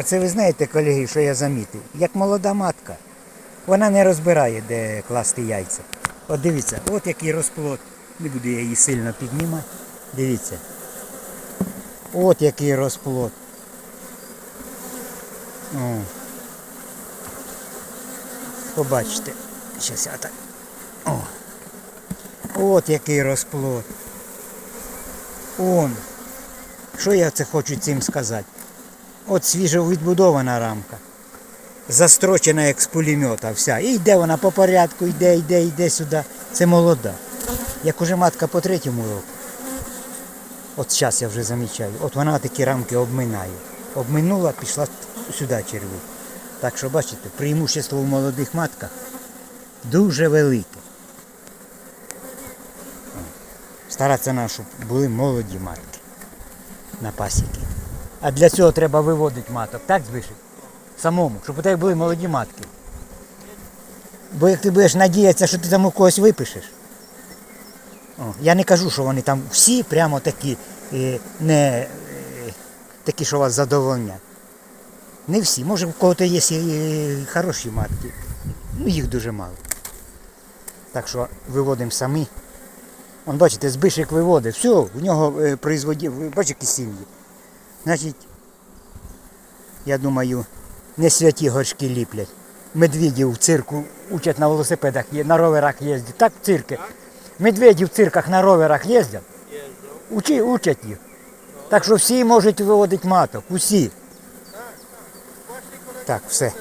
Оце ви знаєте, колеги, що я замітив? Як молода матка, вона не розбирає, де класти яйця. От дивіться, от який розплод. Не буду я її сильно піднімати. Дивіться. От який розплод. О. Побачите. Щас я так. О. От який розплод. Он. Що я це хочу цим сказати? От свіжо відбудована рамка. Застрочена як з пулемета вся. І йде вона по порядку, йде, йде, йде сюди. Це молода. Як уже матка по третьому року. От зараз я вже замічаю. От вона такі рамки обминає. Обминула, пішла сюди черву. Так що бачите, преимущество в молодих матках дуже велике. Стара ціна, щоб були молоді матки на пасіки. А для цього треба виводити маток, так збишить? Самому, щоб у тебе були молоді матки. Бо як ти будеш надіятися, що ти там у когось випишеш. О, я не кажу, що вони там всі прямо такі, е, не е, такі, що вас задовольнять. Не всі. Може, в кого-то є і хороші матки. Ну, їх дуже мало. Так що виводимо самі. Он, бачите, збишик виводить. Все, у нього е, производів, бачите, які сім'ї. Значить, я думаю, не святі горшки ліплять. Медведів в цирку учать на велосипедах, на роверах їздять. Так в цирки. Медведі в цирках на роверах їздять. Учи, учать їх. Так що всі можуть виводити маток, усі. Так, все.